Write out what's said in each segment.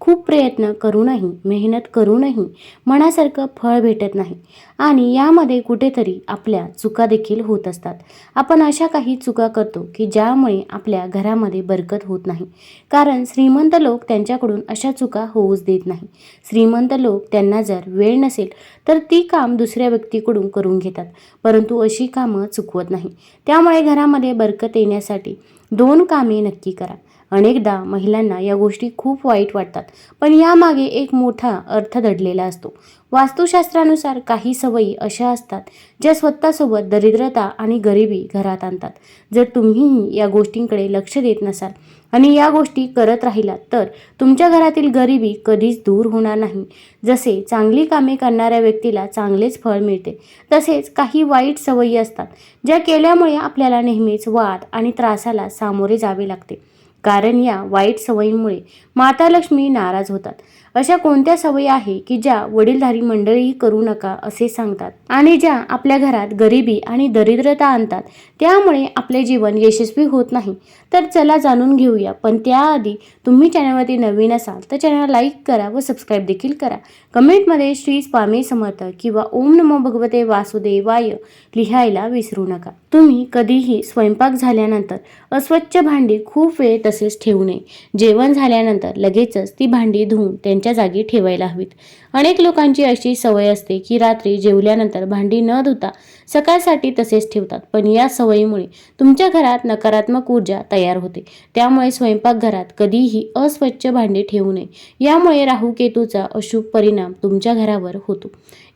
खूप प्रयत्न करूनही मेहनत करूनही मनासारखं फळ भेटत नाही. आणि यामध्ये कुठेतरी आपल्या चुका देखील होत असतात. आपण अशा काही चुका करतो की ज्यामुळे आपल्या घरामध्ये बरकत होत नाही. कारण श्रीमंत लोक त्यांच्याकडून अशा चुका होऊच देत नाही. श्रीमंत लोक त्यांना जर वेळ नसेल तर ती काम दुसऱ्या व्यक्तीकडून करून घेतात. परंतु अशी कामं चुकवत नाही. त्यामुळे घरामध्ये बरकत येण्यासाठी दोन कामे नक्की करा. अनेकदा महिलांना या गोष्टी खूप वाईट वाटतात. पण यामागे एक मोठा अर्थ दडलेला असतो. वास्तुशास्त्रानुसार काही सवयी अशा असतात ज्या स्वतःसोबत दरिद्रता आणि गरिबी घरात आणतात. जर तुम्हीही या गोष्टींकडे लक्ष देत नसाल आणि या गोष्टी करत राहिलात तर तुमच्या घरातील गरिबी कधीच दूर होणार नाही. जसे चांगली कामे करणाऱ्या व्यक्तीला चांगलेच फळ मिळते तसेच काही वाईट सवयी असतात ज्या केल्यामुळे आपल्याला नेहमीच वाद आणि त्रासाला सामोरे जावे लागते. कारण या वाईट सवयींमुळे माता लक्ष्मी नाराज होतात. अशा कोणत्या सवयी आहे की ज्या वडीलधारी मंडळीही करू नका असे सांगतात? आणि ज्या आपल्या घरात गरिबी आणि दरिद्रता आणतात त्यामुळे आपले जीवन यशस्वी होत नाही. तर चला जाणून घेऊया. पण त्याआधी तुम्ही चॅनलवरती नवीन असाल तर चॅनल लाईक करा व सबस्क्राईब देखील करा. कमेंटमध्ये श्री स्वामी समर्थ किंवा ओम नमो भगवते वासुदेवाय लिहायला विसरू नका. तुम्ही कधीही स्वयंपाक झाल्यानंतर अस्वच्छ भांडी खूप वेळ तसेच ठेवू नये. जेवण झाल्यानंतर लगेचच ती भांडी धुवून त्यांच्या जागी ठेवायला हवीत. अनेक लोकांची अशी सवय असते की रात्री जेवल्यानंतर भांडी न धुता सकाळसाठी तसेच ठेवतात. पण या सवयीमुळे तुमच्या घरात नकारात्मक ऊर्जा तयार होते. त्यामुळे स्वयंपाकघरात कधीही अस्वच्छ भांडी ठेवू नये. यामुळे राहू केतूचा अशुभ परिणाम तुमच्या घरावर होतो.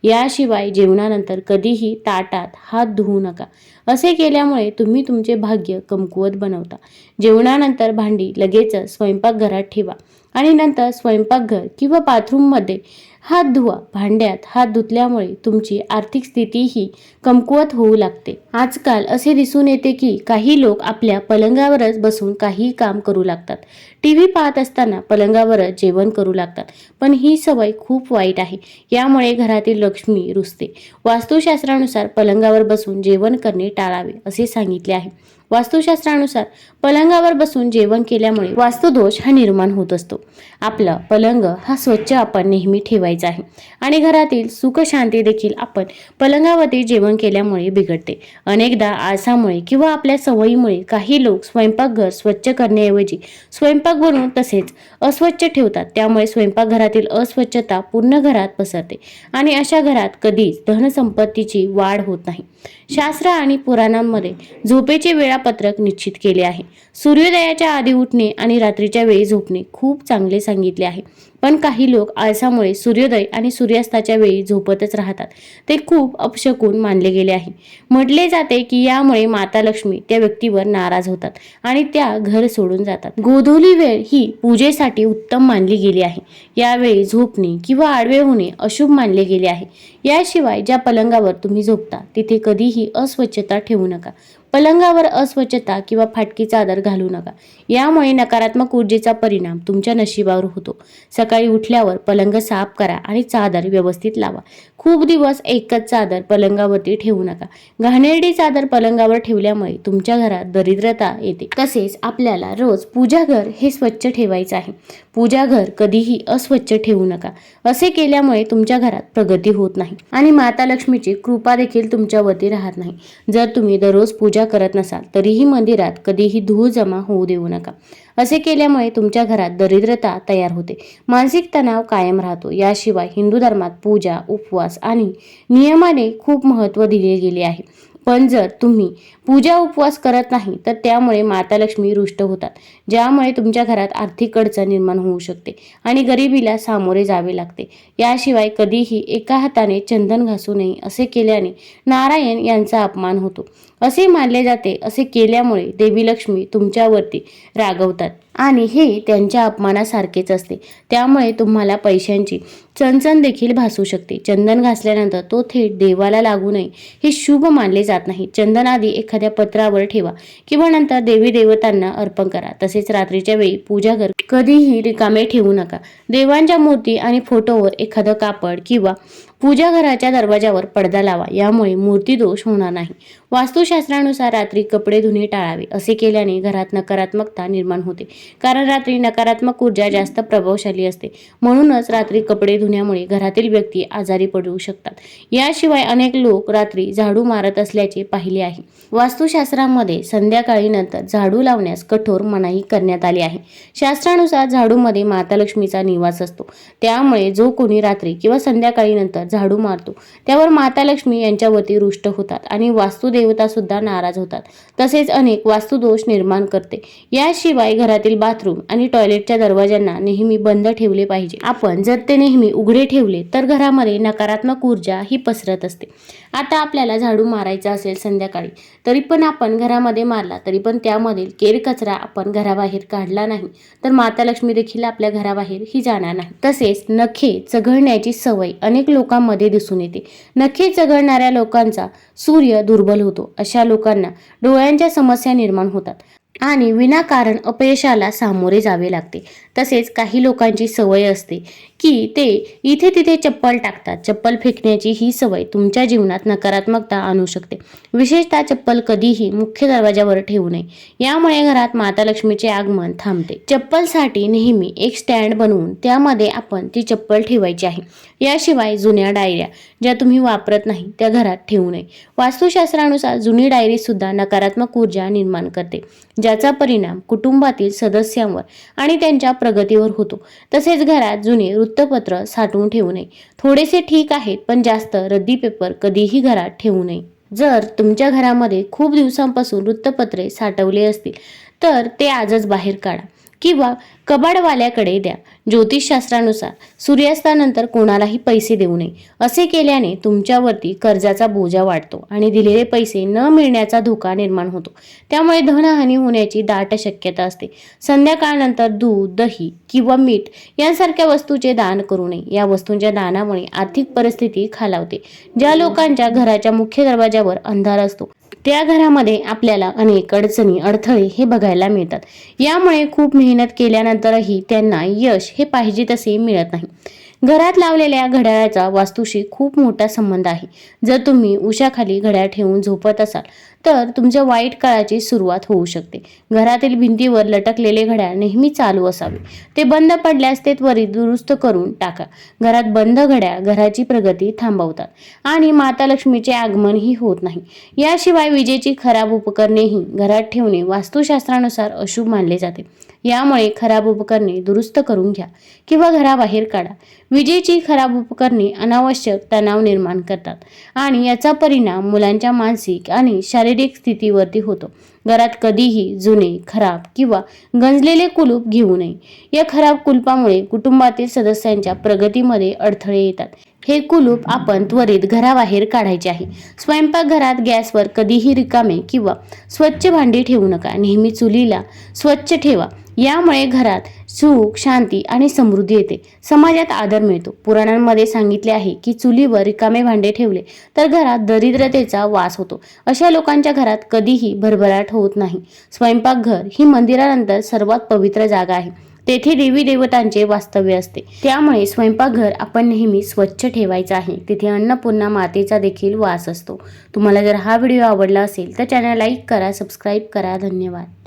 याशिवाय जेवणानंतर कधीही ताटात हात धुवू नका. असे केल्यामुळे तुम्ही तुमचे भाग्य कमकुवत बनवता. जेवणानंतर भांडी लगेचच स्वयंपाकघरात ठेवा. आणि नंतर स्वयंपाकघर किंवा बाथरूममध्ये हात धुवा. भांड्यात हात धुतल्यामुळे तुमची आर्थिक स्थितीही कमकुवत होऊ लागते. आजकाल असे दिसून येते की काही लोक आपल्या पलंगावरच बसून काही काम करू लागतात. टी व्ही पाहत असताना पलंगावरच जेवण करू लागतात. पण ही सवय खूप वाईट आहे. यामुळे घरातील लक्ष्मी रुजते वास्तुशास्त्रानुसार पलंगावर बसून जेवण करणे टाळावे असे सांगितले आहे. वास्तुशास्त्रानुसार पलंगावर बसून जेवण केल्यामुळे वास्तुदोष हा निर्माण होत असतो. आपला पलंग हा स्वच्छ आपण नेहमी ठेवायचा आहे. आणि घरातील सुख शांती देखील आपण पलंगावरती जेवण केल्यामुळे बिघडते. अनेकदा आळसामुळे किंवा आपल्या सवयीमुळे काही लोक स्वयंपाकघर स्वच्छ करण्याऐवजी स्वयंपाक बनवून तसेच अस्वच्छ ठेवतात. त्यामुळे स्वयंपाकघरातील अस्वच्छता पूर्ण घरात पसरते आणि अशा घरात कधीच धनसंपत्तीची वाढ होत नाही. शास्त्र आणि पुराणांमध्ये झोपेचे वेळापत्रक निश्चित केले आहे. सूर्योदयाच्या आधी उठणे आणि रात्रीच्या वेळी झोपणे खूप चांगले सांगितले आहे. पण काही लोक आळसामुळे सूर्योदय आणि सूर्यास्ताच्या वेळी झोपतच राहतात. ते खूप अपशकून मानले गेले आहे. म्हटले जाते की यामुळे माता लक्ष्मी त्या व्यक्तीवर नाराज होतात आणि त्या घर सोडून जातात. गोधोली वेळ ही पूजेसाठी उत्तम मानली गेली आहे. यावेळी झोपणे किंवा आडवे होणे अशुभ मानले गेले आहे. याशिवाय ज्या पलंगावर तुम्ही झोपता तिथे कधीही अस्वच्छता ठेवू नका. पलंगावर अस्वच्छता किंवा फाटकी चादर घालू नका. यामुळे नकारात्मक ऊर्जेचा परिणाम तुमच्या नशिबावर होतो. सकाळी उठल्यावर पलंग साफ करा आणि चादर व्यवस्थित लावा. खूप दिवस एकच चादर पलंगावरती ठेवू नका. घाणेरडी चादर पलंगावर ठेवल्यामुळे तुमच्या घरात दरिद्रता येते. तसेच आपल्याला रोज पूजाघर हे स्वच्छ ठेवायचं आहे. पूजाघर कधीही अस्वच्छ ठेवू नका. असे केल्यामुळे तुमच्या घरात प्रगती होत नाही. आणि माता लक्ष्मीची कृपा देखील तुमच्यावरती राहत नाही. जर तुम्ही दररोज पूजा करत नसाल तरीही मंदिरात कधीही धूळ जमा होऊ देऊ नका. असे केल्यामुळे तुमच्या घरात दरिद्रता तयार होते. मानसिक तणाव कायम राहतो. याशिवाय हिंदू धर्मात पूजा उपवास आणि नियमाने खूप महत्त्व दिले गेले आहे. पण जर तुम्ही पूजा उपवास करत नाही तर त्यामुळे माता लक्ष्मी रुष्ट होतात ज्यामुळे तुमच्या घरात आर्थिक अडचण निर्माण होऊ शकते आणि गरिबीला सामोरे जावे लागते. याशिवाय कधीही एका हाताने चंदन घासू नये असे केल्याने नारायण यांचा अपमान होतो. असे मानले जाते असे केल्यामुळे देवी लक्ष्मी तुमच्यावरती रागवतात. आणि हे त्यांच्या अपमानासारखेच असते. त्यामुळे तुम्हाला पैशांची चणचण देखील भासू शकते. चंदन घासल्यानंतर तो थेट देवाला लागू नये हे शुभ मानले जात नाही. चंदन आधी एखाद्या पत्रावर ठेवा किंवा नंतर देवी देवतांना अर्पण करा. तसेच रात्रीच्या वेळी पूजा घर कधीही रिकामे ठेवू नका. देवांच्या मूर्ती आणि फोटोवर एखादं कापड किंवा पूजा घराच्या दरवाजावर पडदा लावा यामुळे मूर्ती दोष होणार नाही. वास्तुशास्त्रानुसार रात्री कपडे धुणे टाळावे असे केल्याने घरात नकारात्मकता निर्माण होते. कारण रात्री नकारात्मक ऊर्जा जास्त प्रभावशाली असते. म्हणूनच रात्री कपडे धुण्यामुळे घरातील व्यक्ती आजारी पडू शकतात. याशिवाय अनेक लोक रात्री झाडू मारत असल्याचे पाहिले आहे. वास्तुशास्त्रामध्ये संध्याकाळी नंतर झाडू लावण्यास कठोर मनाई करण्यात आली आहे. शास्त्रानुसार झाडूमध्ये माता लक्ष्मीचा निवास असतो. त्यामुळे जो कोणी रात्री किंवा संध्याकाळी नंतर झाडू मारतो. त्यावर माता लक्ष्मी यांच्यावरती रुष्ट होतात आणि वास्तुदेवता सुद्धा नाराज होतात. तसेच अनेक वास्तुदोष निर्माण करते. याशिवाय घरातील बाथरूम आणि टॉयलेटच्या दरवाजांना नेहमी बंद ठेवले पाहिजे. आपण जर ते नेहमी उघडे ठेवले तर घरामध्ये नकारात्मक ऊर्जा ही पसरत असते. आता आपल्याला झाडू मारायचा असेल संध्याकाळी तरी पण आपण घरामध्ये मारला तरी पण त्यामधील केर कचरा आपण घराबाहेर काढला नाही तर माता लक्ष्मी देखील आपल्या घराबाहेर ही जाणार नाही. तसेच नखे चघळण्याची सवय अनेक लोकांमध्ये दिसून येते. नखे चघळणाऱ्या लोकांचा सूर्य दुर्बल होतो अशा लोकांना डोळ्यांच्या समस्या निर्माण होतात. आणि विनाकारण अपयशाला सामोरे जावे लागते. तसेच काही लोकांची सवय असते की ते इथे तिथे चप्पल टाकतात. चप्पल फेकण्याची ही सवय तुमच्या जीवनात नकारात्मकता आणू शकते. विशेषतः चप्पल कधीही मुख्य दरवाजावर ठेवू नये. यामुळे घरात माता लक्ष्मीचे आगमन थांबते. चप्पलसाठी नेहमी एक स्टँड बनवून त्यामध्ये आपण ती चप्पल ठेवायची आहे. याशिवाय जुन्या डायऱ्या ज्या तुम्ही वापरत नाही त्या घरात ठेवू नये. वास्तुशास्त्रानुसार जुनी डायरी सुद्धा नकारात्मक ऊर्जा निर्माण करते. ज्याचा परिणाम कुटुंबातील सदस्यांवर आणि त्यांच्या प्रगतीवर होतो. तसेच घरात जुने वृत्तपत्र साठवून ठेवू नये. थोडेसे ठीक आहेत पण जास्त रद्दी पेपर कधीही घरात ठेवू नये. जर तुमच्या घरामध्ये खूप दिवसांपासून वृत्तपत्रे साठवले असतील तर ते आजच बाहेर काढा किंवा कबाडवाल्याकडे द्या. ज्योतिषशास्त्रानुसार सूर्यास्तानंतर कोणालाही पैसे देऊ नये. असे केल्याने तुमच्यावरती कर्जाचा बोजा वाढतो आणि दिलेले पैसे न मिळण्याचा धोका निर्माण होतो. त्यामुळे धनहानी होण्याची दाट शक्यता असते. संध्याकाळनंतर दूध दही किंवा मीठ यांसारख्या वस्तूचे दान करू नये. या वस्तूंच्या दानामुळे आर्थिक परिस्थिती खालावते. ज्या लोकांच्या घराच्या मुख्य दरवाजावर अंधार असतो त्या घरामध्ये आपल्याला अनेक अडचणी अडथळे हे बघायला मिळतात. यामुळे खूप मेहनत केल्यानंतर केल्यानंतरही त्यांना यश हे पाहिजे तसे मिळत नाही. घरात लावलेल्या घड्याळाचा वास्तूशी खूप मोठा संबंध आहे. जर तुम्ही उशाखाली घड्याळ ठेवून झोपत असाल तर तुमच्या वाईट काळाची सुरुवात होऊ शकते. घरातील भिंतीवर लटकलेले घड्याळ नेहमी चालू असावे. ते बंद पडल्यास ते त्वरित दुरुस्त करून टाका. घरात बंद घड्याळ घराची प्रगती थांबवतात आणि माता लक्ष्मीचे आगमनही होत नाही. याशिवाय विजेची खराब उपकरणेही घरात ठेवणे वास्तुशास्त्रानुसार अशुभ मानले जाते. यामुळे खराब उपकरणे दुरुस्त करून घ्या किंवा घराबाहेर काढा. विजेची खराब उपकरणे अनावश्यक तणाव निर्माण करतात आणि याचा परिणाम मुलांच्या मानसिक आणि शारीरिक स्थितीवरती होतो. घरात कधीही जुने खराब किंवा गंजलेले कुलूप घेऊ नये. या खराब कुलपामुळे कुटुंबातील सदस्यांच्या प्रगतीमध्ये अडथळे येतात. हे कुलूप आपण त्वरित घराबाहेर काढायचे आहे. स्वयंपाकघरात गॅसवर कधीही रिकामे किंवा स्वच्छ भांडी ठेवू नका. नेहमी चुलीला स्वच्छ ठेवा. यामुळे घरात सुख शांती आणि समृद्धी येते. समाजात आदर मिळतो. पुराणांमध्ये सांगितले आहे की चुलीवर रिकामे भांडे ठेवले तर घरात दरिद्रतेचा वास होतो. अशा लोकांच्या घरात कधीही भरभराट होत नाही. स्वयंपाकघर ही मंदिरानंतर सर्वात पवित्र जागा आहे. तेथे देवी देवतांचे वास्तव्य असते. त्यामुळे स्वयंपाकघर आपण नेहमी स्वच्छ ठेवायचं आहे. तिथे अन्नपूर्णा मातेचा देखील वास असतो. तुम्हाला जर हा व्हिडिओ आवडला असेल तर चॅनल लाईक करा सबस्क्राईब करा. धन्यवाद.